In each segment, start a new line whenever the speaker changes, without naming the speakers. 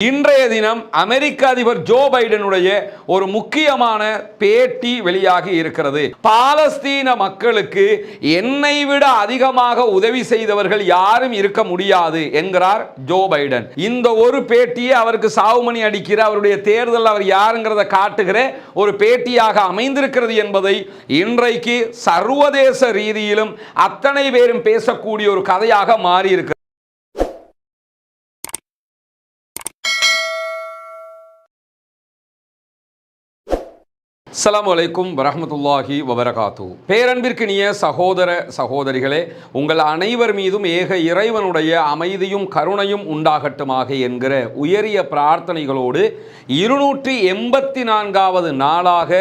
இன்றைய தினம் அமெரிக்க அதிபர் ஜோ பைடனுடைய ஒரு முக்கியமான பேட்டி வெளியாகி இருக்கிறது. பாலஸ்தீன மக்களுக்கு என்னை விட அதிகமாக உதவி செய்தவர்கள் யாரும் இருக்க முடியாது என்கிறார் ஜோ பைடன். இந்த ஒரு பேட்டியை அவருக்கு சாவுமணி அடிக்கிற அவருடைய தேர்தல் அவர் யாருங்கிறத காட்டுகிற ஒரு பேட்டியாக அமைந்திருக்கிறது என்பதை இன்றைக்கு சர்வதேச ரீதியிலும் அத்தனை பேரும் பேசக்கூடிய ஒரு கதையாக மாறி இருக்கிறது அஸ்லாம் வலைக்கும் வரமத்துல்லாஹி வபரகாத்து. பேரன்பிற்கினிய சகோதர சகோதரிகளே உங்கள் அனைவர் மீதும் ஏக இறைவனுடைய அமைதியும் கருணையும் உண்டாகட்டுமாக என்கிற உயரிய பிரார்த்தனைகளோடு இருநூற்றி எண்பத்தி நான்காவது நாளாக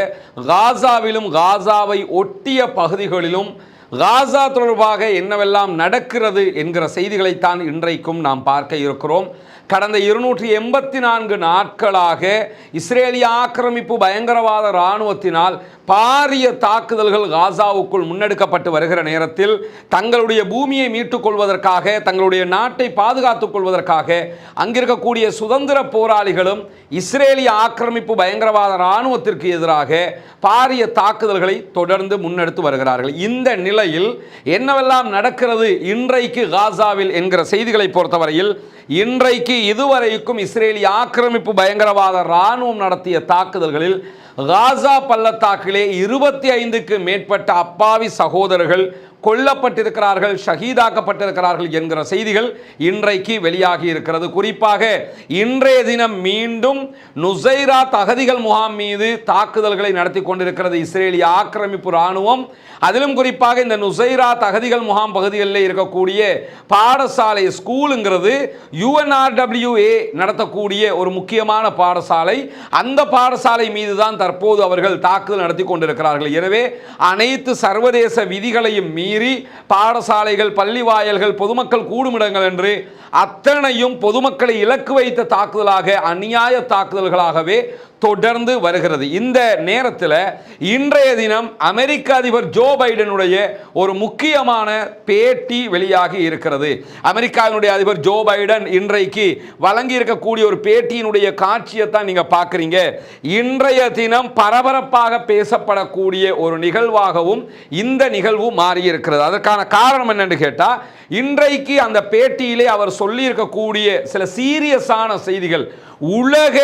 காசாவிலும் காசாவை ஒட்டிய பகுதிகளிலும் காசா தொடர்பாக என்னவெல்லாம் நடக்கிறது என்கிற செய்திகளைத்தான் இன்றைக்கும் நாம் பார்க்க இருக்கிறோம். கடந்த இருநூற்றி எண்பத்தி நான்கு நாட்களாக இஸ்ரேலிய ஆக்கிரமிப்பு பயங்கரவாத இராணுவத்தினால் பாரிய தாக்குதல்கள் காசாவுக்குள் முன்னெடுக்கப்பட்டு வருகிற நேரத்தில் தங்களுடைய பூமியை மீட்டுக் கொள்வதற்காக தங்களுடைய நாட்டை பாதுகாத்துக் கொள்வதற்காக அங்கிருக்கக்கூடிய சுதந்திர போராளிகளும் இஸ்ரேலிய ஆக்கிரமிப்பு பயங்கரவாத இராணுவத்திற்கு எதிராக பாரிய தாக்குதல்களை தொடர்ந்து முன்னெடுத்து வருகிறார்கள். இந்த நிலையில் என்னவெல்லாம் நடக்கிறது இன்றைக்கு காசாவில் என்கிற செய்திகளை பொறுத்தவரையில் இன்றைக்கு இதுவரைக்கும் இஸ்ரேலிய ஆக்கிரமிப்பு பயங்கரவாத இராணுவம் நடத்திய தாக்குதல்களில் காசா பள்ளத்தாக்கிலே இருபத்தி ஐந்துக்கு மேற்பட்ட அப்பாவி சகோதரர்கள் கொல்லப்பட்டிருக்கிறார்கள் ஷஹீதாக்கப்பட்டிருக்கிறார்கள் என்கிற செய்திகள் இன்றைக்கு வெளியாகி இருக்கிறது. குறிப்பாக இன்றைய தினம் மீண்டும் நுசைரா தகதிகள் முகாம் மீது தாக்குதல்களை நடத்தி கொண்டிருக்கிறது. இஸ்ரேலிய ஆக்கிரமிப்பு இராணுவம். அதிலும் குறிப்பாக இந்த நுசைரா தகதிகள் முகாம் பகுதிகளில் இருக்கக்கூடிய பாடசாலை ஸ்கூலுங்கிறது யுஎன்ஆர்டபிள்யூஏ நடத்தக்கூடிய ஒரு முக்கியமான பாடசாலை. அந்த பாடசாலை மீது தான் தற்போது அவர்கள் தாக்குதல் நடத்தி கொண்டிருக்கிறார்கள். எனவே அனைத்து சர்வதேச விதிகளையும் மீறி பாடசாலைகள் பள்ளி வாயல்கள் பொதுமக்கள் கூடுமிடங்கள் என்று அத்தனையும் பொதுமக்களை இலக்கு வைத்த தாக்குதலாக அநியாய தாக்குதல்களாகவே தொடர்ந்து வருகிறது. இந்த நேரத்தில் இன்றைய தினம் அமெரிக்க அதிபர் ஜோ பைடனுடைய ஒரு முக்கியமான பேட்டி வெளியாகி இருக்கிறது. அமெரிக்காவினுடைய அதிபர் ஜோ பைடன் இன்றைக்கு வழங்கி இருக்கக்கூடிய ஒரு பேட்டியினுடைய காட்சியை தான் நீங்கள் பார்க்குறீங்க. இன்றைய தினம் பரபரப்பாக பேசப்படக்கூடிய ஒரு நிகழ்வாகவும் இந்த நிகழ்வு மாறியிருக்கிறது. அதற்கான காரணம் என்னென்னு கேட்டால் இன்றைக்கு அந்த பேட்டியிலே அவர் சொல்லியிருக்கக்கூடிய சில சீரியஸான செய்திகள். உலக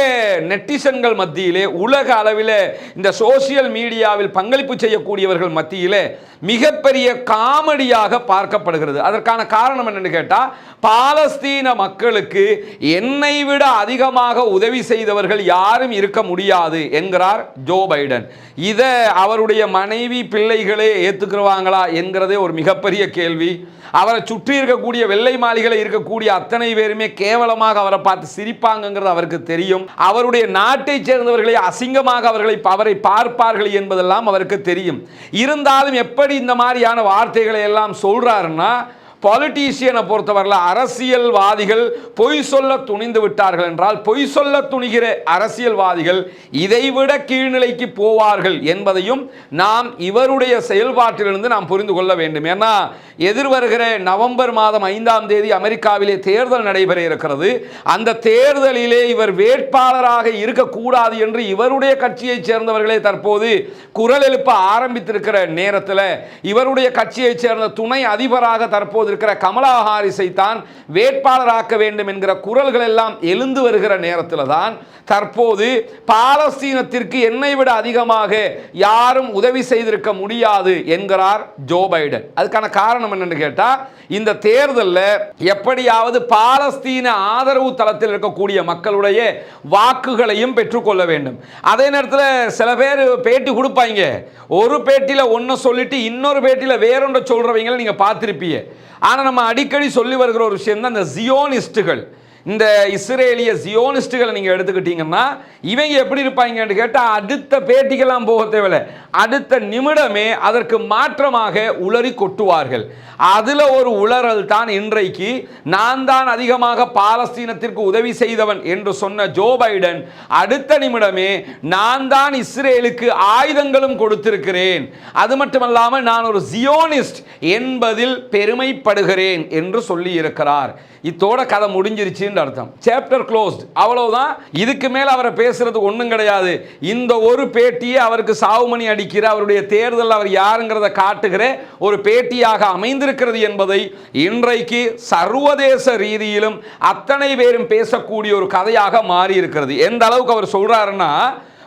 நெட்டிசன்கள் மத்தியிலே உலக அளவில் இந்த சோசியல் மீடியாவில் பங்களிப்பு செய்யக்கூடியவர்கள் மத்தியிலே மிகப்பெரிய காமெடியாக பார்க்கப்படுகிறது. அதற்கான காரணம் என்னன்னு கேட்டால் பாலஸ்தீன மக்களுக்கு என்னை விட அதிகமாக உதவி செய்தவர்கள் யாரும் இருக்க முடியாது என்கிறார் ஜோ பைடன். இதை அவருடைய மனைவி பிள்ளைகளே ஏற்றுக்குருவாங்களா என்கிறதே ஒரு மிகப்பெரிய கேள்வி. அவரை சுற்றி இருக்கக்கூடிய வெள்ளை மாளிகளை இருக்கக்கூடிய அத்தனை பேருமே கேவலமாக அவரை பார்த்து சிரிப்பாங்கங்கிறது அவருக்கு தெரியும். அவருடைய நாட்டை சேர்ந்தவர்களை அசிங்கமாக அவர்களை அவரை பார்ப்பார்கள் என்பதெல்லாம் அவருக்கு தெரியும். இருந்தாலும் எப்படி இந்த மாதிரியான வார்த்தைகளை எல்லாம் சொல்றாருன்னா பாலிட்டீஷியனை பொறுத்தவரையில் அரசியல்வாதிகள் பொய் சொல்ல துணிந்து விட்டார்கள் என்றால் பொய் சொல்ல துணிகிற அரசியல்வாதிகள் இதைவிட கீழ்நிலைக்கு போவார்கள் என்பதையும் நாம் இவருடைய செயல்பாட்டிலிருந்து நாம் புரிந்து கொள்ள வேண்டும். ஏன்னா எதிர்வருகிற நவம்பர் மாதம் ஐந்தாம் தேதி அமெரிக்காவிலே தேர்தல் நடைபெற இருக்கிறது. அந்த தேர்தலிலே இவர் வேட்பாளராக இருக்கக்கூடாது என்று இவருடைய கட்சியைச் சேர்ந்தவர்களே தற்போது குரல் எழுப்ப ஆரம்பித்திருக்கிற நேரத்தில் இவருடைய கட்சியைச் சேர்ந்த துணை அதிபராக தற்போது இருக்கிற கமலா ஹாரிஸை தான் வேட்பாளராக்க வேண்டும் என்கிற குரல்கள் எல்லாம் எழுந்து வருகிற நேரத்தில் தான் தற்போது பாலஸ்தீனத்திற்கு என்னை விட அதிகமாக யாரும் உதவி செய்திருக்க முடியாது என்கிறார் ஜோ பைடன். அதுக்கான காரணம் என்னன்னு கேட்டால் இந்த தேர்தலில் எப்படியாவது பாலஸ்தீன ஆதரவு தளத்தில் இருக்கக்கூடிய மக்களுடைய வாக்குகளையும் பெற்றுக்கொள்ள வேண்டும். அதே நேரத்தில் சில பேர் பேட்டி கொடுப்பாங்க. ஒரு பேட்டியில் ஒன்று சொல்லிட்டு இன்னொரு பேட்டியில் வேறொன்றை சொல்கிறவங்களை நீங்கள் பார்த்துருப்பீங்க. ஆனால் நம்ம அடிக்கடி சொல்லி வருகிற ஒரு விஷயம் தான் இந்த ஜியோனிஸ்டுகள் இந்த இஸ்ரேலிய ஜியோனிஸ்டுகளை நீங்கள் எடுத்துக்கிட்டீங்கன்னா இவங்க எப்படி இருப்பாங்கன்னு கேட்டால் அடுத்த பேட்டிக்கெல்லாம் போக தேவையில்லை. அடுத்த நிமிடமே அதற்கு மாற்றமாக உளறி கொட்டுவார்கள். அதில் ஒரு உளறல் தான் இன்றைக்கு நான் தான் அதிகமாக பாலஸ்தீனத்திற்கு உதவி செய்தவன் என்று சொன்ன ஜோ பைடன் அடுத்த நிமிடமே நான் தான் இஸ்ரேலுக்கு ஆயுதங்களும் கொடுத்திருக்கிறேன். அது மட்டுமல்லாமல் நான் ஒரு ஜியோனிஸ்ட் என்பதில் பெருமைப்படுகிறேன் என்று சொல்லியிருக்கிறார் இத்தோட கதை முடிஞ்சிருச்சுன்னு அர்த்தம். சாப்டர் க்ளோஸ்ட் அவ்வளவுதான். இதுக்கு மேல அவரை பேசுறது ஒன்றும் கிடையாது. இந்த ஒரு பேட்டியை அவருக்கு சாவுமணி அடிக்கிற அவருடைய தேர்தல் அவர் யாருங்கிறத காட்டுகிற ஒரு பேட்டியாக அமைந்திருக்கிறது என்பதை இன்றைக்கு சர்வதேச ரீதியிலும் அத்தனை பேரும் பேசக்கூடிய ஒரு கதையாக மாறி இருக்கிறது எந்த அளவுக்கு அவர் சொல்றாருன்னா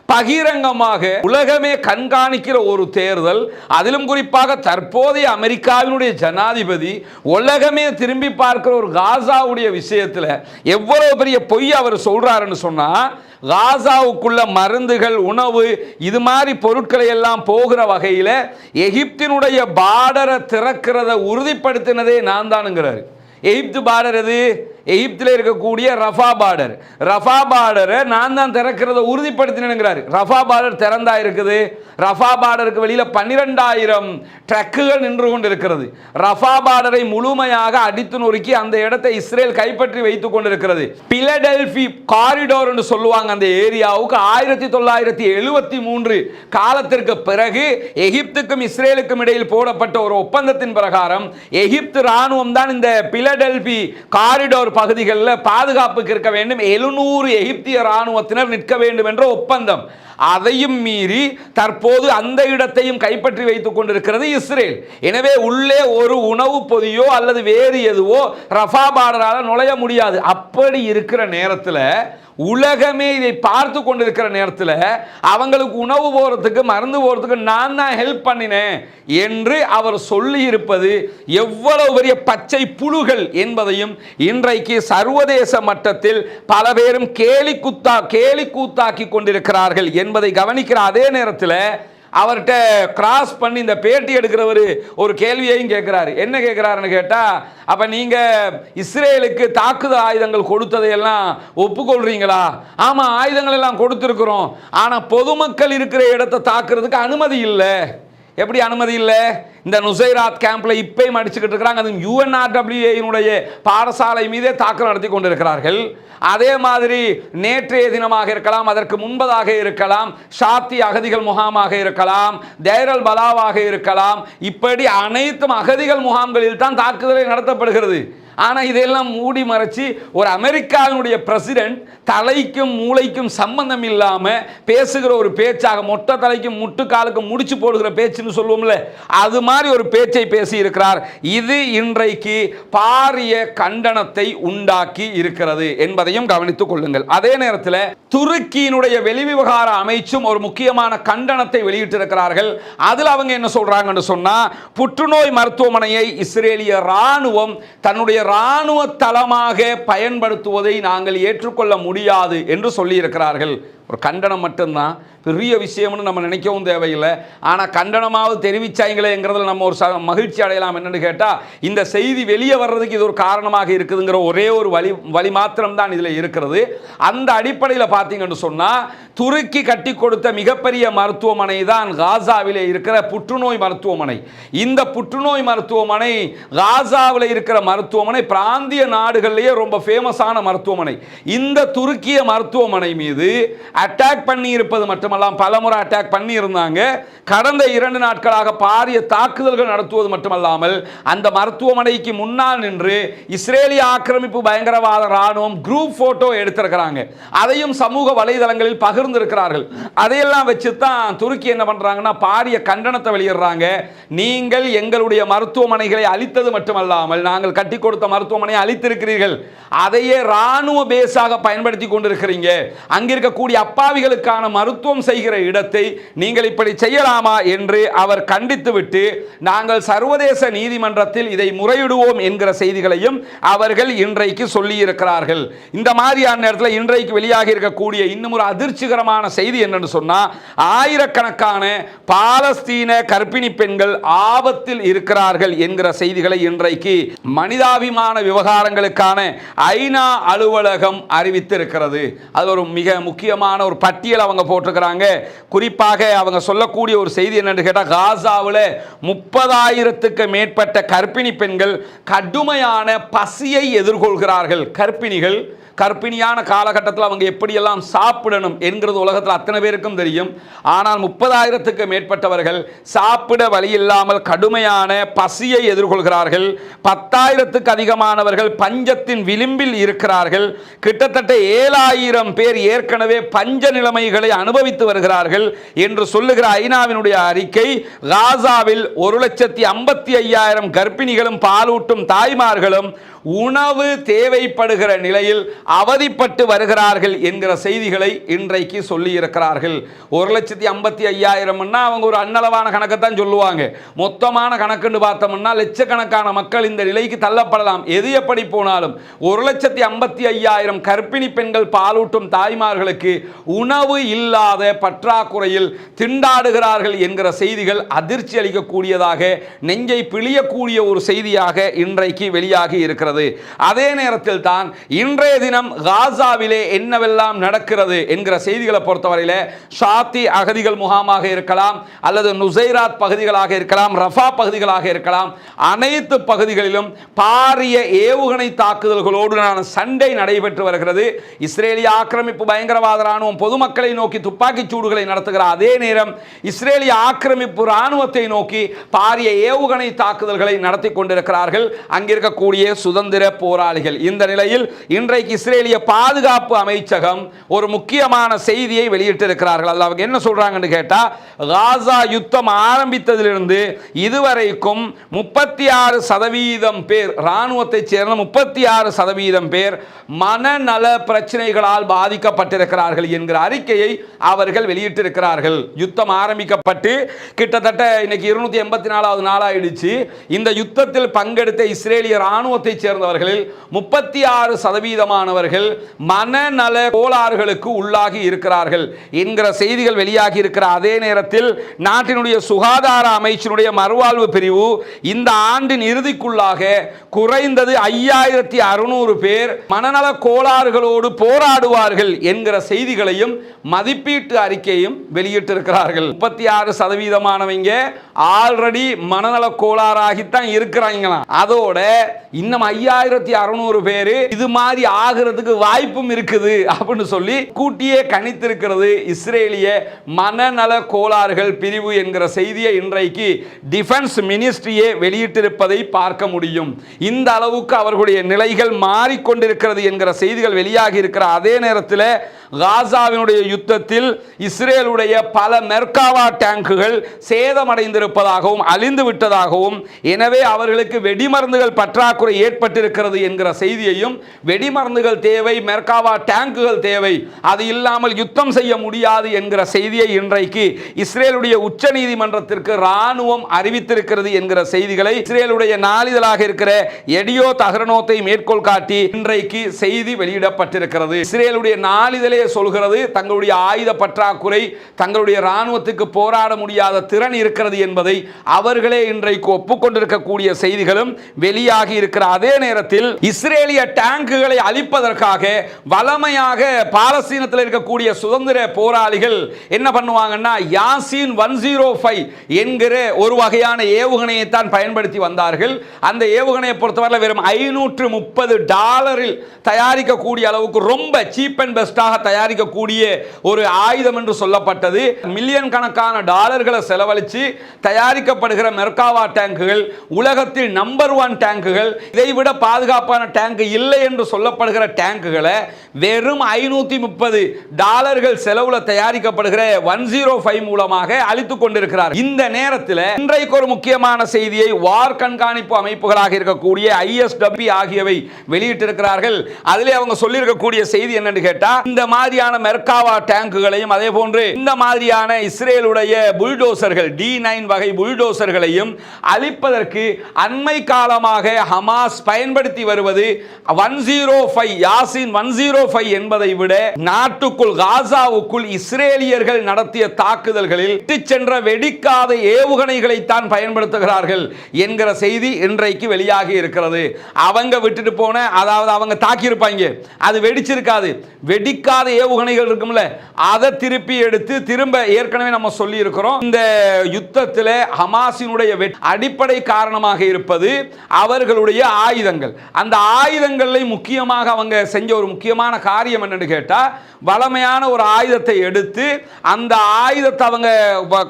பகிரங்கமாக உலகமே கண்காணிக்கிற ஒரு தேர்தல் அதிலும் குறிப்பாக தற்போதைய அமெரிக்காவினுடைய ஜனாதிபதி உலகமே திரும்பி பார்க்கிற ஒரு காசாவுடைய விஷயத்தில் எவ்வளவு பெரிய பொய் அவர் சொல்றாருன்னு சொன்னால் காசாவுக்குள்ள மருந்துகள் உணவு இது மாதிரி பொருட்களை எல்லாம் போகிற வகையில் எகிப்தினுடைய பார்டரை திறக்கிறத உறுதிப்படுத்தினதே நான் தானுங்கிறாரு. எகிப்து பார்டர் எது? எகிப்தில் இருக்கக்கூடிய ரஃபா பார்டர். ரஃபா பார்டரை நான் தான் திறக்கிறத உறுதிப்படுத்தினேங்கிறாரு ரஃபா பார்டர் திறந்தா இருக்குது. ரஃபா பார்டருக்கு வெளியில் பன்னிரெண்டாயிரம் ட்ரக்குகள் நின்று கொண்டு இருக்கிறது ரஃபா பார்டரை முழுமையாக அடித்து நொறுக்கி அந்த இடத்தை இஸ்ரேல் கைப்பற்றி வைத்துக் கொண்டிருக்கிறது. பிலடெல்பி காரிடோர் என்று சொல்லுவாங்க அந்த ஏரியாவுக்கு ஆயிரத்தி தொள்ளாயிரத்தி எழுபத்தி மூன்று காலத்திற்கு பிறகு எகிப்துக்கும் இஸ்ரேலுக்கும் இடையில் போடப்பட்ட ஒரு ஒப்பந்தத்தின் பிரகாரம் எகிப்து ராணுவம் தான் இந்த பிலடெல்பி காரிடோர் பகுதிகளில் பாதுகாப்புக்கு இருக்க வேண்டும். எழுநூறு எகிப்திய ராணுவத்தினர் நிற்க வேண்டும் என்ற ஒப்பந்தம். அதையும் மீறி தற்போது அந்த இடத்தையும் கைப்பற்றி வைத்துக் கொண்டிருக்கிறது இஸ்ரேல். எனவே உள்ளே ஒரு உணவு பொதியோ அல்லது வேறு எதுவோ ரஃபா பார்டரால் நுழைய முடியாது. அப்படி இருக்கிற நேரத்தில் உலகமே இதை பார்த்து கொண்டிருக்கிற நேரத்தில் அவங்களுக்கு உணவு போகிறதுக்கு மருந்து போகிறதுக்கு நான் தான் ஹெல்ப் பண்ணினேன் என்று அவர் சொல்லியிருப்பது எவ்வளவு பெரிய பச்சை புழுகள் என்பதையும் இன்றைக்கு சர்வதேச மட்டத்தில் பல பேரும் கேலி குத்தா கேலி கூத்தாக்கி கொண்டிருக்கிறார்கள் என்பதை கவனிக்கிற அதே நேரத்தில் அவர்கிட்ட கிராஸ் பண்ணி இந்த பேட்டி எடுக்கிறவர் ஒரு கேள்வியையும் கேட்குறாரு. என்ன கேட்குறாருன்னு கேட்டால் அப்போ நீங்கள் இஸ்ரேலுக்கு தாக்குதல் ஆயுதங்கள் கொடுத்ததையெல்லாம் ஒப்புக்கொள்கிறீங்களா ஆமாம் ஆயுதங்கள் எல்லாம் கொடுத்துருக்குறோம். ஆனால் பொதுமக்கள் இருக்கிற இடத்தை தாக்குறதுக்கு அனுமதி இல்லை. எப்படி அனுமதி இல்லை? இந்த நுசைராத் கேம்பில் இப்பயும் அடிச்சுக்கிட்டு இருக்கிறாங்க. அது யூஎன்ஆர்டபிள்யூஏனுடைய பாடசாலை மீதே தாக்குதல் நடத்தி கொண்டிருக்கிறார்கள். அதே மாதிரி நேற்றைய தினமாக இருக்கலாம் அதற்கு முன்பதாக இருக்கலாம் ஷாத்தி அகதிகள் முகாமாக இருக்கலாம் தைரல் பலாவாக இருக்கலாம். இப்படி அனைத்தும் அகதிகள் முகாம்களில் தான் தாக்குதலை நடத்தப்படுகிறது. ஆனால் இதெல்லாம் மூடி மறைச்சி ஒரு அமெரிக்காவினுடைய பிரசிடென்ட் தலைக்கும் மூளைக்கும் சம்பந்தம் இல்லாமல் பேசுகிற ஒரு பேச்சாக மொட்டை தலைக்கும் முட்டுக்காலுக்கும் முடிச்சு போடுகிற பேச்சுன்னு சொல்லுவோம்ல அது மாதிரி ஒரு பேச்சை பேசி இருக்கிறார் இது இன்றைக்கு பாரிய கண்டனத்தை உண்டாக்கி இருக்கிறது என்பதையும் கவனித்துக் கொள்ளுங்கள். அதே நேரத்தில் துருக்கியினுடைய வெளிவிவகார அமைச்சும் ஒரு முக்கியமான கண்டனத்தை வெளியிட்டிருக்கிறார்கள். அதில் அவங்க என்ன சொல்றாங்கன்னு சொன்னால் புற்றுநோய் மருத்துவமனையை இஸ்ரேலிய ராணுவம் தன்னுடைய ராணுவ தளமாக பயன்படுத்துவதை நாங்கள் ஏற்றுக்கொள்ள முடியாது என்று சொல்லியிருக்கிறார்கள். ஒரு கண்டனம் மட்டும்தான். பெரிய விஷயம்னு நம்ம நினைக்கவும் தேவையில்லை. ஆனால் கண்டனமாவது தெரிவிச்சாங்களேங்கிறதுல நம்ம ஒரு ச மகிழ்ச்சி அடையலாம் என்னென்னு கேட்டால் இந்த செய்தி வெளியே வர்றதுக்கு இது ஒரு காரணமாக இருக்குதுங்கிற ஒரே ஒரு வழி வழி மாத்திரம்தான் இதில் இருக்கிறது. அந்த அடிப்படையில் பார்த்தீங்கன்னு சொன்னால் துருக்கி கட்டி கொடுத்த மிகப்பெரிய மருத்துவமனை தான் காசாவில் இருக்கிற புற்றுநோய் மருத்துவமனை. இந்த புற்றுநோய் மருத்துவமனை காசாவில் இருக்கிற மருத்துவமனை பிராந்திய நாடுகள்லேயே ரொம்ப ஃபேமஸான மருத்துவமனை. இந்த துருக்கிய மருத்துவமனை மீது அட்டாக் பண்ணி இருப்பது மட்டுமல்லாம் பலமுறை அட்டாக் பண்ணி இருந்தாங்க கடந்த இரண்டு நாட்களாக பாரிய தாக்குதல்கள் நடத்துவது மட்டுமல்லாமல் அந்த மருத்துவமனைக்கு முன்னால் நின்று இஸ்ரேலிய ஆக்கிரமிப்பு பயங்கரவாத ராணுவம் குரூப் போட்டோ எடுத்திருக்கிறாங்க. அதையும் சமூக வலைதளங்களில் பகிர்ந்திருக்கிறார்கள். அதையெல்லாம் வச்சு தான் துருக்கி என்ன பண்றாங்கன்னா பாரிய கண்டனத்தை வெளியிடுறாங்க. நீங்கள் எங்களுடைய மருத்துவமனைகளை அழித்தது மட்டுமல்லாமல் நாங்கள் கட்டி கொடுத்த மருத்துவமனையை அழித்திருக்கிறீர்கள். அதையே ராணுவ பேஸாக பயன்படுத்தி கொண்டிருக்கிறீங்க. அங்கிருக்கக்கூடிய அப்பாவிகளுக்கான மருத்துவம் செய்கிற இடத்தை நீங்கள் இப்படி செய்யலாமா என்று அவர் கண்டித்துவிட்டு நாங்கள் சர்வதேச நீதிமன்றத்தில் இதை முறையிடுவோம் என்கிற செய்திகளையும் அவர்கள் இன்றைக்கு சொல்லியிருக்கிறார்கள். இந்த மாதிரியான நேரத்தில் இன்றைக்கு வெளியாகி இருக்கக்கூடிய இன்னும் ஒரு அதிர்ச்சிகரமான செய்தி என்னன்னு சொன்னா ஆயிரக்கணக்கான பாலஸ்தீன கர்ப்பிணி பெண்கள் ஆபத்தில் இருக்கிறார்கள் என்கிற செய்திகளை இன்றைக்கு மனிதாபிமான விவகாரங்களுக்கான ஐநா அலுவலகம் அறிவித்திருக்கிறது. அது ஒரு மிக முக்கியமான ஒரு பட்டியல் அவங்க போட்டிருக்கிறாங்க. குறிப்பாக அவங்க சொல்லக்கூடிய ஒரு செய்தி என்னன்னு கேட்டால் காசாவில் முப்பதாயிரத்துக்கு மேற்பட்ட கர்ப்பிணி பெண்கள் கடுமையான பசியை எதிர்கொள்கிறார்கள். கர்ப்பிணிகள் கர்ப்பிணியான காலகட்டத்தில் அவங்க எப்படியெல்லாம் சாப்பிடணும் என்கிறது உலகத்தில் அத்தனை பேருக்கும் தெரியும். ஆனால் முப்பதாயிரத்துக்கு மேற்பட்டவர்கள் சாப்பிட வழி இல்லாமல் கடுமையான பசியை எதிர்கொள்கிறார்கள். பத்தாயிரத்துக்கு அதிகமானவர்கள் பஞ்சத்தின் விளிம்பில் இருக்கிறார்கள். கிட்டத்தட்ட ஏழாயிரம் பேர் ஏற்கனவே பஞ்ச நிலைமைகளை அனுபவித்து வருகிறார்கள் என்று சொல்லுகிற ஐநாவினுடைய அறிக்கை காசாவில் ஒரு லட்சத்தி ஐம்பத்தி ஐயாயிரம் கர்ப்பிணிகளும் பாலூட்டும் தாய்மார்களும் உணவு தேவைப்படுகிற நிலையில் அவதிப்பட்டு வருகிறார்கள் என்கிற செய்திகளை இன்றைக்கு சொல்லி இருக்கிறார்கள் ஒரு லட்சத்தி ஐம்பத்தி ஐயாயிரம்னா அவங்க ஒரு அன்னளவான கணக்கை தான் சொல்லுவாங்க. மொத்தமான கணக்குன்னு பார்த்தோம்னா லட்சக்கணக்கான மக்கள் இந்த நிலைக்கு தள்ளப்படலாம். எது எப்படி போனாலும் ஒரு லட்சத்தி ஐம்பத்தி ஐயாயிரம் கர்ப்பிணி பெண்கள் பாலூட்டும் தாய்மார்களுக்கு உணவு இல்லாத பற்றாக்குறையில் திண்டாடுகிறார்கள் என்கிற செய்திகள் அதிர்ச்சி அளிக்கக்கூடியதாக நெஞ்சை பிழியக்கூடிய ஒரு செய்தியாக இன்றைக்கு வெளியாகி இருக்கிறது. அதே நேரத்தில் தான் இன்றைய தினம் தினம் காசாவிலே என்னவெல்லாம் நடக்கிறது என்கிற செய்திகளை பொறுத்தவரையில் ஷாத்தி அகதிகள் முகாமாக இருக்கலாம் அல்லது நுசைராத் பகுதிகளாக இருக்கலாம் ரஃபா பகுதிகளாக இருக்கலாம் அனைத்து பகுதிகளிலும் பாரிய ஏவுகணை தாக்குதல்களோடு சண்டை நடைபெற்று வருகிறது. இஸ்ரேலிய ஆக்கிரமிப்பு பயங்கரவாத ராணுவம் பொதுமக்களை நோக்கி துப்பாக்கிச் சூடுகளை நடத்துகிற அதே நேரம் இஸ்ரேலிய ஆக்கிரமிப்பு ராணுவத்தை நோக்கி பாரிய ஏவுகணை தாக்குதல்களை நடத்தி கொண்டிருக்கிறார்கள். அங்கிருக்கக்கூடிய சுதந்திர போராளிகள். இந்த நிலையில் இன்றைக்கு இஸ்ரேலிய பாதுகாப்பு அமைச்சகம் ஒரு முக்கியமான செய்தியை வெளியிட்டிருக்கிறார்கள். அதில் அவங்க என்ன சொல்றாங்கன்னு கேட்டால் காசா யுத்தம் ஆரம்பித்ததிலிருந்து இதுவரைக்கும் முப்பத்தி ஆறு சதவீதம் பேர் இராணுவத்தைச் சேர்ந்த முப்பத்தி ஆறு சதவீதம் பேர் மனநல பிரச்சனைகளால் பாதிக்கப்பட்டிருக்கிறார்கள் என்கிற அறிக்கையை அவர்கள் வெளியிட்டிருக்கிறார்கள். யுத்தம் ஆரம்பிக்கப்பட்டு கிட்டத்தட்ட இன்னைக்கு இருநூத்தி எண்பத்தி நாலாவது நாளாயிடுச்சு. இந்த யுத்தத்தில் பங்கெடுத்த இஸ்ரேலிய இராணுவத்தைச் சேர்ந்தவர்களில் முப்பத்தி ஆறு சதவீதமானவர்கள் மனநல கோளாறுகளுக்கு உள்ளாகி இருக்கிறார்கள் என்கிற செய்திகள் வெளியாகி இருக்கிற அதே நேரத்தில் நாட்டினுடைய சுகாதார அமைச்சினுடைய மறுவாழ்வு பிரிவு இந்த ஆண்டின் இறுதிக்குள்ளாக குறைந்தது ஐயாயிரத்தி அறுநூறு பேர் மனநல கோளாறுகளோடு போராடுவார்கள் என்கிற செய்திகளையும் மதிப்பீட்டு அறிக்கையும் வெளியிட்டிருக்கிறார்கள். முப்பத்தி ஆறு சதவீதமானவங்க ஆல்ரெடி மனநல கோளாறாகித்தான் இருக்கிறாங்களாம். அதோட இன்னும் ஐயாயிரத்தி அறுநூறு பேர் இது மாதிரி ஆகிறதுக்கு வாய்ப்பும் இருக்குது அப்படின்னு சொல்லி கூட்டியே கணித்திருக்கிறது இஸ்ரேலிய மனநல கோளாறுகள் பிரிவு என்கிற செய்தியை இன்றைக்கு டிஃபென்ஸ் மினிஸ்ட்ரியே வெளியிட்டிருப்பதை பார்க்க முடியும். இந்த அளவுக்கு அவர்களுடைய நிலைகள் மாறிக்கொண்டிருக்கிறது என்கிற செய்திகள் வெளியாகி இருக்கிற அதே நேரத்தில் காசாவினுடைய யுத்தத்தில் இஸ்ரேலுடைய பல மெர்காவா டேங்குகள் சேதமடைந்திருப்பதாகவும் அழிந்து விட்டதாகவும் எனவே அவர்களுக்கு வெடிமருந்துகள் பற்றாக்குறை ஏற்பட்டிருக்கிறது என்கிற செய்தியையும் வெடிமருந்துகள் தேவை மெர்காவா டேங்குகள் தேவை. அது இல்லாமல் யுத்தம் செய்ய முடியாது என்கிற செய்தியை இன்றைக்கு இஸ்ரேலுடைய உச்ச நீதிமன்றத்திற்கு ராணுவம் அறிவித்திருக்கிறது என்கிற செய்திகளை இஸ்ரேலுடைய நாளிதழாக இருக்கிற எடியோ தகரனோத்தை மேற்கோள் காட்டி இன்றைக்கு செய்தி வெளியிடப்பட்டிருக்கிறது. இஸ்ரேலுடைய நாளிதழே சொல்கிறது தங்களுடைய ஆயுத பற்றாக்குறை தங்களுடைய ராணுவத்துக்கு போராட முடியாத திறன் இருக்கிறது என்பதை அவர்களே இன்றைக்கு ஒப்புக்கொண்டிருக்கக்கூடிய செய்திகளும் வெளியாகி இருக்கிற அதே நேரத்தில் இஸ்ரேலிய டேங்குகளை அழிப்பதற்காக வளமையாக பாலஸ்தீனத்தில் இருக்கக்கூடிய சுதந்திர போராளிகள் என்ன பண்ணுவாங்கன்னா யாசின் ஒன் ஜீரோ ஃபைவ் என்கிற ஒரு வகையான ஏவுகணையை தான் பயன்படுத்தி வந்தார்கள். அந்த ஏவுகணையை பொறுத்தவரை வெறும் ஐநூற்று முப்பது டாலரில் தயாரிக்கக்கூடிய அளவுக்கு ரொம்ப சீப் அண்ட் பெஸ்ட்டாக தயாரிக்கக்கூடிய ஒரு ஆயுதம் என்று சொல்லப்பட்டது. மில்லியன் கணக்கான டாலர்களை செலவழித்து தயாரிக்கப்படுகிற மெர்காவா டேங்குகள் உலகத்தில் நம்பர் ஒன் டேங்குகள் இதைவிட பாதுகாப்பான டேங்க் இல்லை என்று சொல்லப்படுகிற டேங்குகளை வெறும் ஐநூற்றி முப்பது டாலர்கள் செலவில் தயாரிக்கப்படுகிற ஒன் ஜீரோ ஃபைவ் மூலமாக அழித்து கொண்டிருக்கிறார். இந்த நேரத்தில் இன்றைக்கு ஒரு முக்கியமான செய்தியை வார் கண்காணிப்பு அமைப்புகளாக இருக்கக்கூடிய ஐஎஸ்டபி ஆகியவை வெளியிட்டிருக்கிறார்கள். அதிலே அவங்க சொல்லியிருக்கக்கூடிய செய்தி என்னன்னு கேட்டால் இந்த மாதிரியான மெர்காவா டேங்குகளையும் அதே போன்று இந்த மாதிரியான இஸ்ரேலுடைய புல்டோசர்கள் டி நைன் வகை புல்டோசர்களையும் அழிப்பதற்கு அண்மை காலமாக ஹமாஸ் பயன்படுத்தி வருவது one zero five Yasin one zero five என்பதை விட நாட்டுக்குள் காசாவுக்குள் இஸ்ரேலியர்கள் நடத்திய தாக்குதல்களில் சென்ற வெடிக்காத ஏவுகணைகளை தான் பயன்படுத்துகிறார்கள் என்கிற செய்தி இன்றைக்கு வெளியாகி இருக்கிறது. அவங்க விட்டுட்டு போன அதாவது அவங்க தாக்கியிருப்பாங்க. அது வெடிச்சிருக்காது. வெடிக்காத ஏவுகணைகள் இருக்கும்ல அதை திருப்பி எடுத்து திரும்ப ஏற்கனவே நம்ம சொல்லி இருக்கிறோம் இந்த யுத்தத்தில் ஹமாசினுடைய அடிப்படை காரணமாக இருப்பது அவர்களுடைய ஆயுதங்கள். அந்த ஆயுதங்களை முக்கியமாக அவங்க அவங்க செஞ்ச ஒரு முக்கியமான காரியம் என்னன்னு கேட்டால் வளமையான ஒரு ஆயுதத்தை எடுத்து அந்த ஆயுதத்தை அவங்க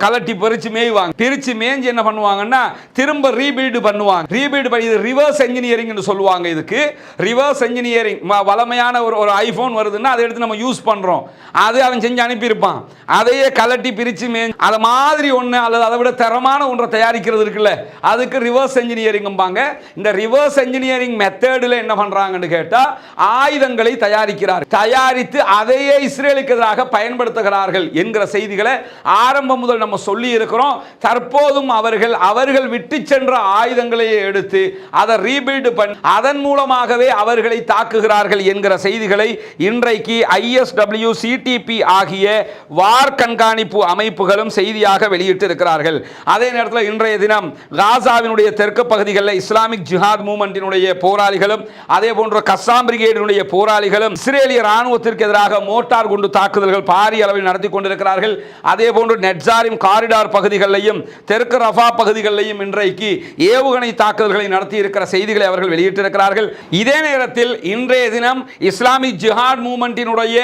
கலட்டி பறிச்சு மேய்வாங்க. பிரிச்சு மேய்ஞ்சு என்ன பண்ணுவாங்கன்னா திரும்ப ரீபில்டு பண்ணுவாங்க. ரீபில்டு பண்ணி இது ரிவர்ஸ் இன்ஜினியரிங்னு சொல்லுவாங்க இதுக்கு. ரிவர்ஸ் இன்ஜினியரிங் வளமையான ஒரு ஒரு ஐஃபோன் வருதுன்னா அதை எடுத்து நம்ம யூஸ் பண்ணுறோம் அது அவன் செஞ்சு அனுப்பியிருப்பான். அதையே கலட்டி பிரித்து மே அதை மாதிரி ஒன்று அல்லது அதை விட தரமான ஒன்றை தயாரிக்கிறது இருக்குல்ல அதுக்கு ரிவர்ஸ் என்ஜினியரிங்கும்பாங்க இந்த ரிவர்ஸ் இன்ஜினியரிங் மெத்தேடில் என்ன பண்ணுறாங்கன்னு கேட்டால் ஆயுதங்களை தயாரிக்கிறார். தயாரித்து அதையே இஸ்ரேலுக்கு எதிராக பயன்படுத்துகிறார்கள் என்கிற செய்திகளை ஆரம்பம் முதல் நம்ம சொல்லி இருக்கிறோம். தற்போதும் அவர்கள் அவர்கள் விட்டு சென்ற ஆயுதங்களையே எடுத்து அதை ரீபில்டு பண்ணி அதன் மூலமாகவே அவர்களை தாக்குகிறார்கள் என்கிற செய்திகளை இன்றைக்கு ஐஎஸ்டபிள்யூ சிடிபி ஆகிய வார் கண்காணிப்பு அமைப்புகளும் செய்தியாக வெளியிட்டு இருக்கிறார்கள் அதே நேரத்தில் இன்றைய தினம் காசாவினுடைய தெற்கு பகுதிகளில் இஸ்லாமிக் ஜிஹாத் மூமெண்டினுடைய போராளிகளும் அதே போன்ற கஸ்ஸாம் பிரிகேடினுடைய போராளிகளும் இஸ்ரேலிய ராணுவத்திற்கு எதிராக மோட்டார் குண்டு தாக்குதல்கள் பாரிய அளவில் நடத்தி கொண்டிருக்கிறார்கள். அதே போன்று நெட்சாரிம் காரிடார் பகுதிகளிலையும் தெற்கு ரஃபா பகுதிகளிலையும் இன்றைக்கு ஏவுகணை தாக்குதல்களை நடத்தி இருக்கிற செய்திகளை அவர்கள் வெளியிட்டிருக்கிறார்கள். இதே நேரத்தில் இன்றைய தினம் இஸ்லாமிக் ஜிஹாட் மூமெண்டினுடைய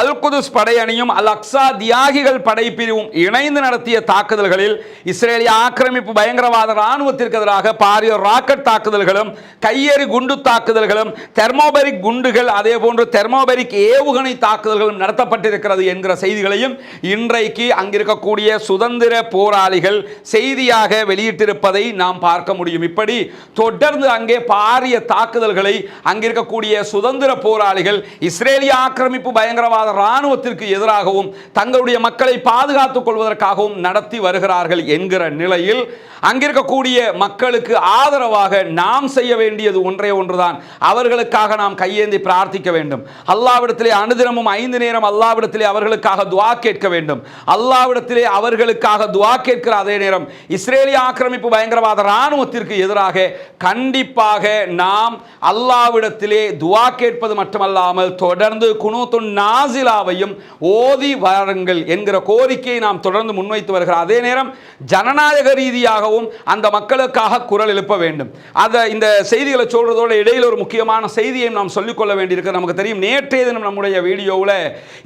அல் குதுஸ் படையணியும் அல் அக்ஸா தியாகிகள் படைப்பிரிவும் இணைந்து நடத்திய தாக்குதல்களில் இஸ்ரேலிய ஆக்கிரமிப்பு பயங்கரவாத ராணுவத்திற்கு எதிராக பாரிய ராக்கெட் தாக்குதல்களும் கையெறி குண்டு தாக்குதல்களும் தெர்மோபரிக் குண்டு குண்டுகள் அதே போன்று தெர்மோபரிக் ஏவுகணை தாக்குதல்களும் நடத்தப்பட்டிருக்கிறது என்கிற செய்திகளையும் இன்றைக்கு அங்கிருக்கக்கூடிய சுதந்திர போராளிகள் செய்தியாக வெளியிட்டிருப்பதை நாம் பார்க்க முடியும். இப்படி தொடர்ந்து அங்கே பாரிய தாக்குதல்களை அங்கிருக்கக்கூடிய சுதந்திர போராளிகள் இஸ்ரேலிய ஆக்கிரமிப்பு பயங்கரவாத ராணுவத்திற்கு எதிராகவும் தங்களுடைய மக்களை பாதுகாத்துக் கொள்வதற்காகவும் நடத்தி வருகிறார்கள் என்கிற நிலையில் அங்கிருக்கக்கூடிய மக்களுக்கு ஆதரவாக நாம் செய்ய வேண்டியது ஒன்றே ஒன்றுதான். அவர்களுக்காக நாம் கையேந்தி பிரார்த்திக்க வேண்டும். அல்லாவிடத்திலே அனுதினமும் ஐந்து நேரம் அல்லாவிடத்திலே அவர்களுக்காக துவா கேட்க வேண்டும். அல்லாவிடத்திலே அவர்களுக்காக துவா கேட்கிற அதே நேரம் இஸ்ரேலிய ஆக்கிரமிப்பு பயங்கரவாத ராணுவத்திற்கு எதிராக கண்டிப்பாக நாம் அல்லாவிடத்திலே துவா கேட்பது மட்டுமல்லாமல் தொடர்ந்து குனூத்துன் நாசிலாவையும் ஓதி வாருங்கள் என்கிற கோரிக்கையை நாம் தொடர்ந்து முன்வைத்து வருகிறோம் அதே நேரம் ஜனநாயக ரீதியாகவும் அந்த மக்களுக்காக குரல் எழுப்ப வேண்டும். அதை இந்த செய்திகளை சொல்றதோட இடையில் ஒரு முக்கியமான செய்தியை நாம் சொல்லி சொல்லிக்கொள்ள வேண்டியிருக்கு. நமக்கு தெரியும் நேற்றைய தினம் நம்முடைய வீடியோவில்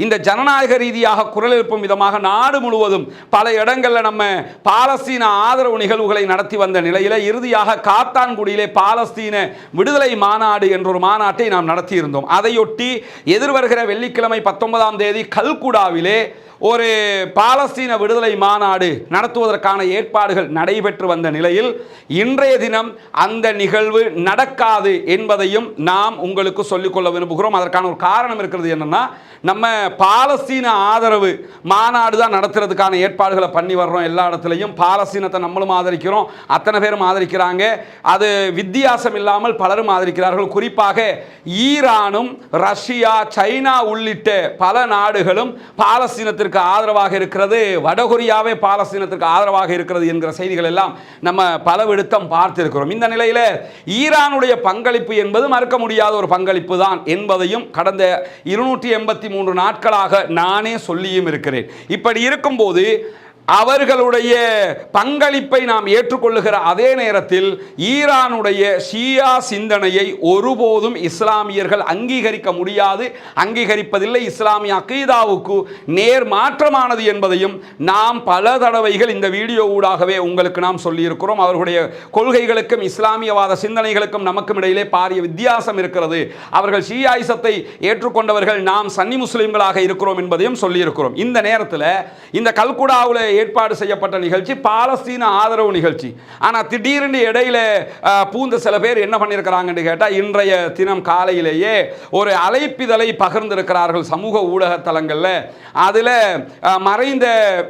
இந்த ஜனநாயக ரீதியாக குரல் எழுப்பும் விதமாக நாடு முழுவதும் பல இடங்களில் நம்ம பாலஸ்தீன ஆதரவு நிகழ்வுகளை நடத்தி வந்த நிலையில் இறுதியாக காத்தான்குடியிலே பாலஸ்தீன விடுதலை மாநாடு என்ற ஒரு மாநாட்டை நாம் நடத்தியிருந்தோம். அதையொட்டி எதிர்வருகிற வெள்ளிக்கிழமை பத்தொன்பதாம் தேதி கல்குடாவிலே ஒரு பாலஸ்தீன விடுதலை மாநாடு நடத்துவதற்கான ஏற்பாடுகள் நடைபெற்று வந்த நிலையில் இன்றைய தினம் அந்த நிகழ்வு நடக்காது என்பதையும் நாம் உங்களுக்கு சொல்லிக்கொள்ள விரும்புகிறோம். அதற்கான ஒரு காரணம் இருக்கிறது என்னென்னா நம்ம பாலஸ்தீன ஆதரவு மாநாடு தான் நடத்துறதுக்கான ஏற்பாடுகளை பண்ணி வர்றோம் எல்லா இடத்துலையும். பாலஸ்தீனத்தை நம்மளும் ஆதரிக்கிறோம் அத்தனை பேரும் ஆதரிக்கிறாங்க. அது வித்தியாசம் இல்லாமல் பலரும் ஆதரிக்கிறார்கள். குறிப்பாக ஈரானும் ரஷ்யா சைனா உள்ளிட்ட பல நாடுகளும் பாலஸ்தீனத்திற்கு ஆதரவாக இருக்கிறது வடகொரியாவே பாலஸ்தீனத்திற்கு ஆதரவாக இருக்கிறது என்கிற செய்திகள் எல்லாம் நம்ம பலவிடுத்தம் பார்த்திருக்கிறோம். இந்த நிலையில் ஈரானுடைய பங்களிப்பு என்பது மறுக்க முடியாத ஒரு பங்களிப்பு தான் என்பதையும் கடந்த இருநூற்றி எண்பத்தி மூன்று நாட்களாக நானே சொல்லியும் இருக்கிறேன். இப்படி இருக்கும்போது அவர்களுடைய பங்களிப்பை நாம் ஏற்றுக்கொள்ளுகிற அதே நேரத்தில் ஈரானுடைய ஷியா சிந்தனையை ஒருபோதும் இஸ்லாமியர்கள் அங்கீகரிக்க முடியாது அங்கீகரிப்பதில்லை. இஸ்லாமிய அகீதாவுக்கு நேர் மாற்றமானது என்பதையும் நாம் பல தடவைகள் இந்த வீடியோ ஊடாகவே உங்களுக்கு நாம் சொல்லியிருக்கிறோம். அவர்களுடைய கொள்கைகளுக்கும் இஸ்லாமியவாத சிந்தனைகளுக்கும் நமக்கும் இடையிலே பாரிய வித்தியாசம் இருக்கிறது. அவர்கள் ஷியாயிசத்தை ஏற்றுக்கொண்டவர்கள் நாம் சன்னி முஸ்லிம்களாக இருக்கிறோம் என்பதையும் சொல்லியிருக்கிறோம். இந்த நேரத்தில் இந்த கல்குடாவில் ஏற்பாடு செய்யப்பட்ட நிகழ்ச்சி பாலஸ்தீன ஆதரவு நிகழ்ச்சி. ஆனால் திடீர்னு இடையில பூந்த சில பேர் என்ன பண்ணியிருக்கிறாங்கன்னு கேட்டால் இன்றைய தினம் காலையிலேயே ஒரு அழைப்பிதழை பகிர்ந்திருக்கிறார்கள் சமூக ஊடக தளங்களில் அதில் மறைந்த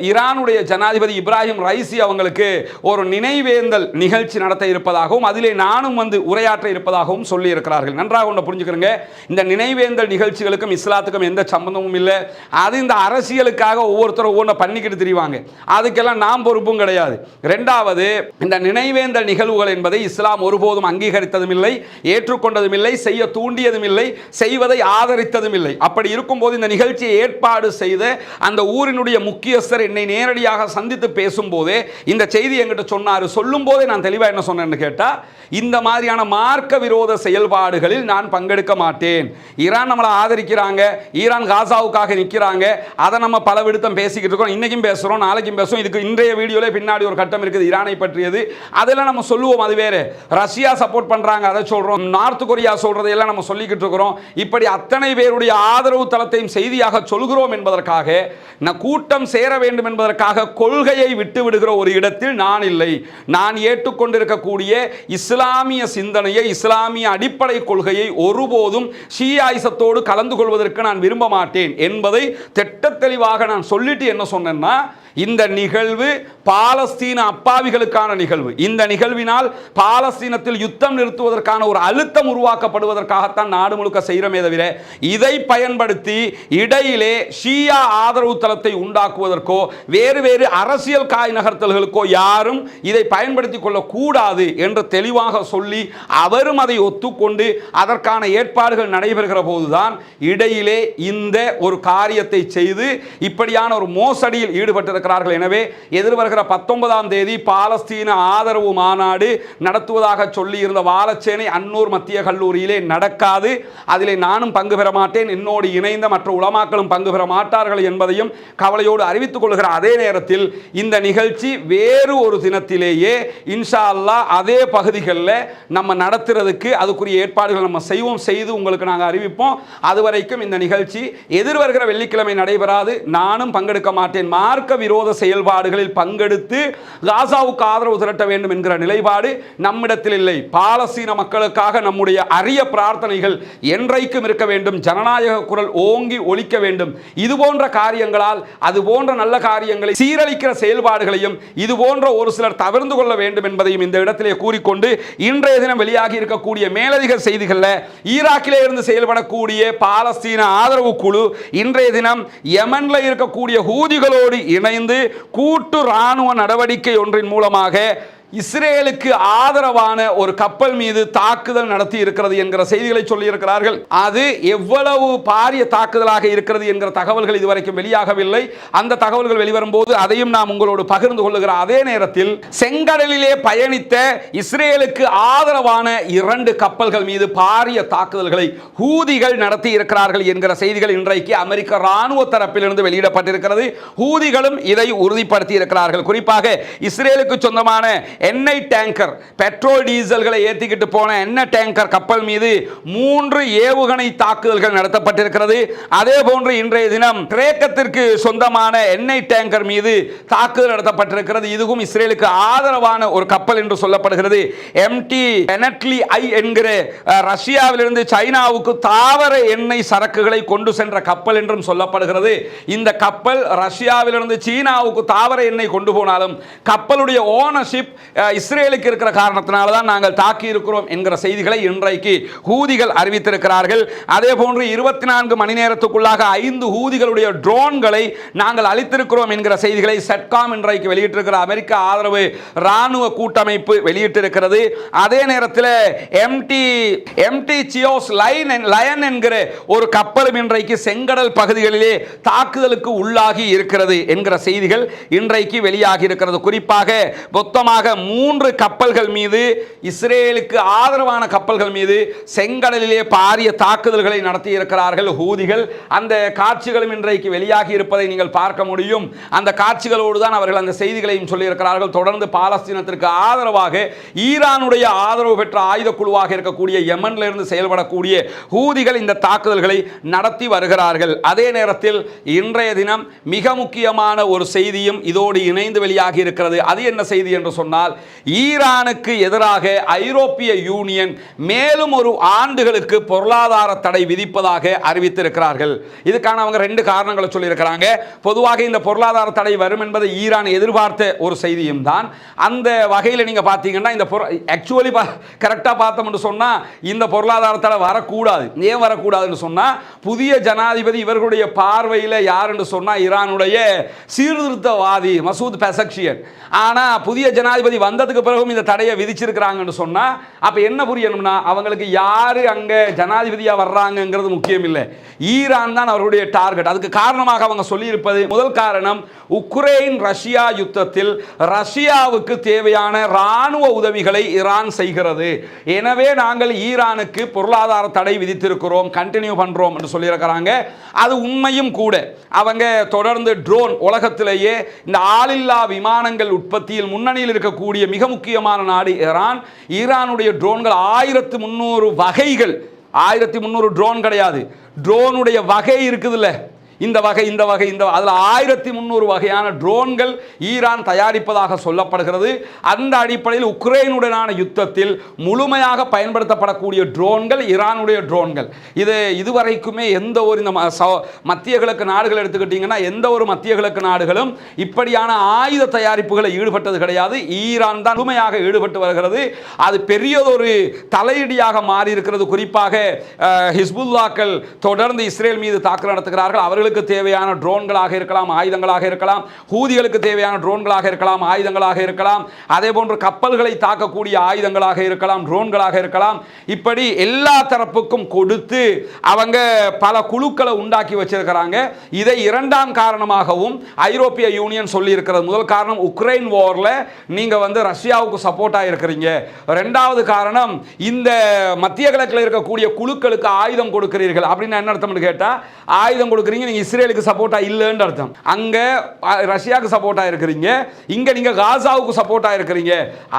ஈரானுடைய ஜனாதிபதி இப்ராஹிம் ரைசி அவங்களுக்கு ஒரு நினைவேந்தல் நிகழ்ச்சி நடத்த இருப்பதாகவும் அதிலே நானும் வந்து உரையாற்ற இருப்பதாகவும் சொல்லியிருக்கிறார்கள். நன்றாக ஒன்று புரிஞ்சுக்கிறங்க. இந்த நினைவேந்தல் நிகழ்ச்சிகளுக்கும் இஸ்லாத்துக்கும் எந்த சம்பந்தமும் இல்லை. அது இந்த அரசியலுக்காக ஒவ்வொருத்தரும் ஒவ்வொன்றை பண்ணிக்கிட்டு தெரிவாங்க. அதுக்கெல்லாம் நாம் பொறுப்பும் கிடையாது. ரெண்டாவது இந்த நினைவேந்தல் நிகழ்வுகள் என்பதை இஸ்லாம் ஒருபோதும் அங்கீகரித்ததும் இல்லை ஏற்றுக்கொண்டதும் இல்லை செய்ய தூண்டியதும் இல்லை செய்வதை ஆதரித்ததும் இல்லை அப்படி இருக்கும்போது இந்த நிகழ்ச்சியை ஏற்பாடு செய்த அந்த ஊரினுடைய முக்கியஸ்தர் என்னை நேரடியாக சந்தித்து பேசும்போதே இந்த செய்தி என்கிட்ட சொன்னார். சொல்லும் போதே நான் தெளிவாக என்ன சொன்னேன்னு கேட்டால் இந்த மாதிரியான மார்க்க விரோத செயல்பாடுகளில் நான் பங்கெடுக்க மாட்டேன். ஈரான் நம்மளை ஆதரிக்கிறாங்க ஈரான் காசாவுக்காக நிற்கிறாங்க அதை நம்ம பல விடுத்தம் பேசிக்கிட்டு இருக்கோம் இன்னைக்கும் பேசுகிறோம் நாளைக்கும் பேசுவோம். இதுக்கு இன்றைய வீடியோவில் பின்னாடி ஒரு கட்டம் இருக்குது ஈரானை பற்றியது. அதெல்லாம் நம்ம சொல்லுவோம் அது வேறு. ரஷ்யா சப்போர்ட் பண்ணுறாங்க அதை சொல்கிறோம் நார்த் கொரியா சொல்கிறதையெல்லாம் நம்ம சொல்லிக்கிட்டு இருக்கிறோம். இப்படி அத்தனை பேருடைய ஆதரவு தளத்தையும் செய்தியாக சொல்கிறோம் என்பதற்காக நான் கூட்டம் சேர வேண்டும் என்பதற்காக கொள்கையை விட்டு விடுகிற ஒரு இடத்தில் நான் இல்லை. நான் ஏற்றுக்கொண்டிருக்கக்கூடிய இஸ்லாமிய சிந்தனையை இஸ்லாமிய அடிப்படை கொள்கையை ஒருபோதும் ஷியாயிசத்தோடு கலந்து கொள்வதற்கு நான் விரும்ப மாட்டேன் என்பதை திட்டத் தெளிவாக நான் சொல்லிட்டு என்ன சொன்னேன்னா இந்த நிகழ்வு பாலஸ்தீன அப்பாவிகளுக்கான நிகழ்வு. இந்த நிகழ்வினால் பாலஸ்தீனத்தில் யுத்தம் நிறுத்துவதற்கான ஒரு அழுத்தம் உருவாக்கப்படுவதற்காகத்தான் நாடு முழுக்க செய்கிறமே தவிர இதை பயன்படுத்தி இடையிலே ஷியா ஆதரவு தளத்தை உண்டாக்குவதற்கோ வேறு வேறு அரசியல் காய் நகர்த்தல்களுக்கோ யாரும் இதை பயன்படுத்திக் கொள்ளக்கூடாது என்று தெளிவாக சொல்லி அவரும் அதை ஒத்துக்கொண்டு அதற்கான ஏற்பாடுகள் நடைபெறுகிற போதுதான் இடையிலே இந்த ஒரு காரியத்தை செய்து இப்படியான ஒரு மோசடியில் ஈடுபட்டிருக்கிறார்கள். எனவே வருகிற பத்தொன்பதாம் தேதி பாலஸ்தீன ஆதரவு மாநாடு நடத்துவதாக சொல்லி இருந்த வாழச்சேனை அன்னூர் மத்திய கல்லூரியிலே நடக்காது. அதிலே நானும் பங்கு பெற மாட்டேன். என்னோடு இணைந்த மற்ற உளமாக்களும் பங்கு பெற மாட்டார்கள் என்பதையும் கவலையோடு அறிவித்துக் கொள்கிற அதே நேரத்தில் இந்த நிகழ்ச்சி வேறு ஒரு தினத்திலேயே இன்ஷா அல்லாஹ் அதே பகுதிகளில் நம்ம நடத்துறதுக்கு அதுக்குரிய ஏற்பாடுகள் நம்ம செய்வோம். செய்து உங்களுக்கு நாங்கள் அறிவிப்போம். அது வரைக்கும் இந்த நிகழ்ச்சி எதிர்வருகிற வெள்ளிக்கிழமை நடைபெறாது. நானும் பங்கெடுக்க மாட்டேன். மார்க்க விரோத செயல்பாடுகளில் பங்கு பங்கெடுத்து காசாவுக்கு ஆதரவு திரட்ட வேண்டும் என்கிற நிலைப்பாடு நம்மிடத்தில் இல்லை. பாலஸ்தீன மக்களுக்காக நம்முடைய அரிய பிரார்த்தனைகள் என்றைக்கும் இருக்க வேண்டும். ஜனநாயக குரல் ஓங்கி ஒழிக்க வேண்டும். இது போன்ற காரியங்களால் அது போன்ற நல்ல காரியங்களை சீரழிக்கிற செயல்பாடுகளையும் இது போன்ற ஒரு சிலர் தவிர்ந்து கொள்ள வேண்டும் என்பதையும் இந்த இடத்திலே கூறிக்கொண்டு இன்றைய தினம் வெளியாகி இருக்கக்கூடிய மேலதிக செய்திகளில் ஈராக்கிலே இருந்து செயல்படக்கூடிய பாலஸ்தீன ஆதரவு குழு இன்றைய தினம் யமன்ல இருக்கக்கூடிய ஹூதிகளோடு இணைந்து கூட்டு ராணுவ நடவடிக்கை ஒன்றின் மூலமாக இஸ்ரேலுக்கு ஆதரவான ஒரு கப்பல் மீது தாக்குதல் நடத்தி இருக்கிறது என்கிற செய்திகளை சொல்லியிருக்கிறார்கள். அது எவ்வளவு பாரிய தாக்குதலாக இருக்கிறது என்கிற தகவல்கள் இதுவரைக்கும் வெளியாகவில்லை. அந்த தகவல்கள் வெளிவரும் போது அதையும் நாம் உங்களோடு பகிர்ந்து கொள்ளுகிற அதே நேரத்தில் செங்கடலிலே பயணித்த இஸ்ரேலுக்கு ஆதரவான இரண்டு கப்பல்கள் மீது பாரிய தாக்குதல்களை ஹூதிகள் நடத்தி இருக்கிறார்கள் என்கிற செய்திகள் இன்றைக்கு அமெரிக்க ராணுவ தரப்பிலிருந்து வெளியிடப்பட்டிருக்கிறது. ஹூதிகளும் இதை உறுதிப்படுத்தி இருக்கிறார்கள். குறிப்பாக இஸ்ரேலுக்கு சொந்தமான எண்ணெய் டேங்கர் பெட்ரோல் டீசல்களை ஏற்றிக்கிட்டு போன எண்ணெய் டேங்கர் கப்பல் மீது மூன்று ஏவுகணை தாக்குதல்கள் நடத்தப்பட்டிருக்கிறது. அதே போன்று இன்றைய தினம் கிரேக்கத்திற்கு சொந்தமான எண்ணெய் டேங்கர் மீது தாக்குதல் நடத்தப்பட்டிருக்கிறது. இதுவும் இஸ்ரேலுக்கு ஆதரவான ஒரு கப்பல் என்று சொல்லப்படுகிறது. எம்டி பெனட்லி ஐ என்கிற ரஷ்யாவிலிருந்து சைனாவுக்கு தாவர எண்ணெய் சரக்குகளை கொண்டு சென்ற கப்பல் என்றும் சொல்லப்படுகிறது. இந்த கப்பல் ரஷ்யாவிலிருந்து சீனாவுக்கு தாவர எண்ணெய் கொண்டு போனாலும் கப்பலுடைய ஓனர்ஷிப் இஸ்ரேலுக்கு இருக்கிற காரணத்தினால தான் நாங்கள் தாக்கி இருக்கிறோம் என்கிற செய்திகளை இன்றைக்கு ஹூதிகள் அறிவித்திருக்கிறார்கள். அதே போன்று இருபத்தி நான்கு மணி நேரத்துக்குள்ளாக ஐந்து ஹூதிகளுடைய ட்ரோன்களை நாங்கள் அளித்திருக்கிறோம் என்கிற செய்திகளை செட்காம் இன்றைக்கு வெளியிட்டிருக்கிற அமெரிக்க ஆதரவு ராணுவ கூட்டமைப்பு வெளியிட்டிருக்கிறது. அதே நேரத்தில் MT MT Chios line lion என்கிற ஒரு கப்பலும் இன்றைக்கு செங்கடல் பகுதிகளிலே தாக்குதலுக்கு உள்ளாகி இருக்கிறது என்கிற செய்திகள் இன்றைக்கு வெளியாகி இருக்கிறது. குறிப்பாக மொத்தமாக மூன்று கப்பல்கள் மீது இஸ்ரேலுக்கு ஆதரவான கப்பல்கள் மீது செங்கடலிலே பாரிய தாக்குதல்களை நடத்தி இருக்கிறார்கள் ஹூதிகள். அந்த காட்சிகளும் இன்றைக்கு வெளியாகி இருப்பதை நீங்கள் பார்க்க முடியும். அந்த காட்சிகளோடு தான் அவர்கள் அந்த செய்திகளையும் சொல்லியிருக்கிறார்கள். தொடர்ந்து பாலஸ்தீனத்திற்கு ஆதரவாக ஈரானுடைய ஆதரவு பெற்ற ஆயுத குழுவாக இருக்கக்கூடிய யமன்ல இருந்து செயல்படக்கூடிய ஹூதிகள் இந்த தாக்குதல்களை நடத்தி வருகிறார்கள். அதே நேரத்தில் இன்றைய தினம் மிக முக்கியமான ஒரு செய்தியும் இதோடு இணைந்து வெளியாகி இருக்கிறது. அது என்ன செய்தி என்று சொன்னால் என்றால் ஈரானுக்கு எதிராக ஐரோப்பிய யூனியன் மேலும் ஒரு ஆண்டுகளுக்கு பொருளாதார தடை விதிப்பதாக அறிவித்திருக்கிறார்கள். இதுக்கான அவங்க ரெண்டு காரணங்களை சொல்லியிருக்கிறாங்க. பொதுவாக இந்த பொருளாதார தடை வரும் என்பதை ஈரான் எதிர்பார்த்த ஒரு செய்தியும் தான். அந்த வகையில் நீங்கள் பார்த்தீங்கன்னா இந்த ஆக்சுவலி கரெக்டாக பார்த்தோம்னு சொன்னால் இந்த பொருளாதார தடை வரக்கூடாது. ஏன் வரக்கூடாதுன்னு சொன்னால் புதிய ஜனாதிபதி இவர்களுடைய பார்வையில் யாருன்னு சொன்னால் ஈரானுடைய சீர்திருத்தவாதி மசூத் பெசக்ஷியன். ஆனால் புதிய ஜனாதிபதி வந்ததுக்கு பிறகும் இந்த தடையை விதிச்சிருக்கிறாங்கன்னு சொன்னால் அப்போ என்ன புரியணும்னா அவங்களுக்கு யார் அங்கே ஜனாதிபதியாக வர்றாங்கங்கிறது முக்கியம் இல்லை. ஈரான் தான் அவர்களுடைய டார்கெட். அதுக்கு காரணமாக அவங்க சொல்லியிருப்பது முதல் காரணம் உக்ரைன் ரஷ்யா யுத்தத்தில் ரஷ்யாவுக்கு தேவையான இராணுவ உதவிகளை ஈரான் செய்கிறது. எனவே நாங்கள் ஈரானுக்கு பொருளாதார தடை விதித்திருக்கிறோம் கண்டினியூ பண்ணுறோம் என்று சொல்லியிருக்கிறாங்க. அது உண்மையும் கூட. அவங்க தொடர்ந்து ட்ரோன் உலகத்திலேயே இந்த ஆளில்லா விமானங்கள் உற்பத்தியில் முன்னணியில் இருக்கக்கூடிய மிக முக்கியமான நாடு ஈரான். ஈரானுடைய ட்ரோன்கள் ஆயிரத்து முந்நூறு வகைகள். ஆயிரத்தி முந்நூறு ட்ரோன் கிடையாது. ட்ரோனுடைய வகை இருக்குதுல்ல. இந்த வகை இந்த வகை இந்த அதில் ஆயிரத்தி முந்நூறு வகையான ட்ரோன்கள் ஈரான் தயாரிப்பதாக சொல்லப்படுகிறது. அந்த அடிப்படையில் உக்ரைனுடனான யுத்தத்தில் முழுமையாக பயன்படுத்தப்படக்கூடிய ட்ரோன்கள் ஈரானுடைய ட்ரோன்கள் இது இதுவரைக்குமே எந்த ஒரு இந்த மத்திய கிழக்கு நாடுகள் எடுத்துக்கிட்டிங்கன்னா எந்த ஒரு மத்திய கிழக்கு நாடுகளும் இப்படியான ஆயுத தயாரிப்புகளை ஈடுபட்டது கிடையாது. ஈரான் தான் முழுமையாக ஈடுபட்டு வருகிறது. அது பெரியதொரு தலையடியாக மாறி இருக்கிறது குறிப்பாக ஹிஸ்புல்லாக்கள் தொடர்ந்து இஸ்ரேல் மீது தாக்குதல் நடத்துகிறார்கள். அவர்களுக்கு ஹூதிகளுக்கு தேவையான ட்ரோன்களாக இருக்கலாம் ஆயுதங்களாக இருக்கலாம் ஹூதிகளுக்கு தேவையான ட்ரோன்களாக இருக்கலாம் ஆயுதங்களாக இருக்கலாம். அதே போன்று கப்பல்களை தாக்கக்கூடிய ஆயுதங்களாக இருக்கலாம் ட்ரோன்களாக இருக்கலாம். இப்படி எல்லா தரப்புக்கும் கொடுத்து அவங்க பல குழுக்களை உண்டாக்கி வச்சிருக்கிறாங்க. இதை இரண்டாம் காரணமாகவும் ஐரோப்பிய யூனியன் சொல்லி இருக்கிறது முதல் காரணம் உக்ரைன் வாரில் நீங்கள் வந்து ரஷ்யாவுக்கு சப்போர்ட்டாக இருக்கிறீங்க. ரெண்டாவது காரணம் இந்த மத்திய கிழக்கில் இருக்கக்கூடிய குழுக்களுக்கு ஆயுதம் கொடுக்கிறீர்கள். அப்படின்னு என்ன அர்த்தம்னு கேட்டால் ஆயுதம் கொடுக்குறீங்க நீங்கள் இஸ்ரேலுக்கு சப்போர்ட்டாக இல்லைன்னு அர்த்தம். அங்கே ரஷ்யாவுக்கு சப்போர்ட்டாக இருக்கிறீங்க. இங்கே நீங்கள் காசாவுக்கு சப்போர்ட்டாக இருக்கிறீங்க.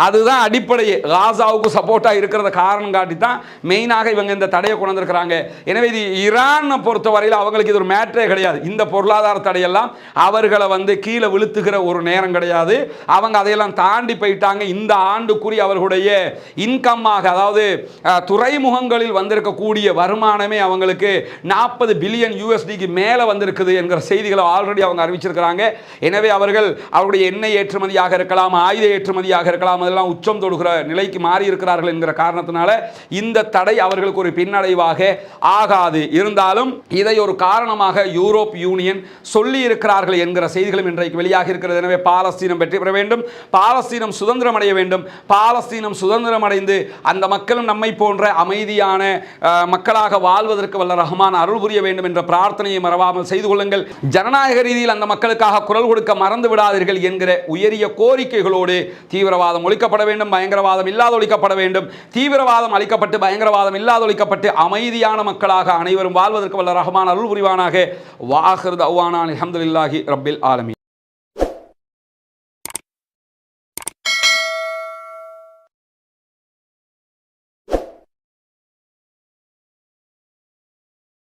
அதுதான் அடிப்படையே. காசாவுக்கு சப்போர்ட்டாக இருக்கிறத காரணம் காட்டி தான் மெயினாக இவங்க இந்த தடையை கொண்டு வந்திருக்கிறாங்க. எனவே இது ஈரானை பொறுத்தவரையில் அவங்களுக்கு இது ஒரு மேட்ரே கிடையாது. இந்த பொருளாதார தடையெல்லாம் அவர்களை வந்து கீழே விழுத்துகிற ஒரு நேரம் கிடையாது. அவங்க அதையெல்லாம் தாண்டி போயிட்டாங்க. இந்த ஆண்டுக்குரிய அவர்களுடைய இன்கம்மாக அதாவது துறைமுகங்களில் வந்திருக்கக்கூடிய வருமானமே அவங்களுக்கு நாற்பது பில்லியன் யூஎஸ்டிக்கு மேலே வந்திருக்குது என்கிற செய்திகளை ஆல்ரெடி அவங்க அறிவிச்சிருக்கிறாங்க. எனவே அவர்கள் அவருடைய எண்ணெய் ஏற்றுமதியாக இருக்கலாம் ஆயுத ஏற்றுமதியாக இருக்கலாம் அதெல்லாம் உச்சம் தொடுகிற நிலைக்கு மாறி இருக்கிறார்கள் என்கிற காரணத்தினால இந்த தடை அவர்களுக்கு ஒரு பின்னடைவாக ஆகாது. இருந்தாலும் இதை ஒரு காரணமாக யூரோப் யூனியன் சொல்லி இருக்கிறார்கள் என்கிற செய்திகளும் இன்றைக்கு வெளியாக இருக்கிறது. எனவே பாலஸ்தீனம் வெற்றி பெற வேண்டும் பாலஸ்தீனம் சுதந்திரம் அடைய வேண்டும் பாலஸ்தீனம் சுதந்திரம் அடைந்து அந்த மக்களும் நம்மை போன்ற அமைதியான மக்களாக வாழ்வதற்கு வல்ல ரஹ்மான் அருள் புரிய வேண்டும் என்ற பிரார்த்தனையை மறவாமல் செய்து கொள்ளுங்கள். ஜனநாயக ரீதியில் அந்த மக்களுக்காக குரல் கொடுக்க மறந்து விடாதீர்கள் என்கிற உயரிய கோரிக்கைகளோடு தீவிரவாதம் ஒழிக்கப்பட வேண்டும் பயங்கரவாதம் இல்லாத ஒழிக்கப்பட வேண்டும். தீவிரவாதம் அளிக்கப்பட்டு பயங்கரவாதம் இல்லாத ஒழிக்கப்பட்டு அமைதியான மக்களாக அனைவரும் வாழ்வதற்கு வல்ல ரஹமான அருள் புரிவானாக. வாஹர் அவ்வானான் அஹமதுல்லாஹி ரப்பில் ஆலமி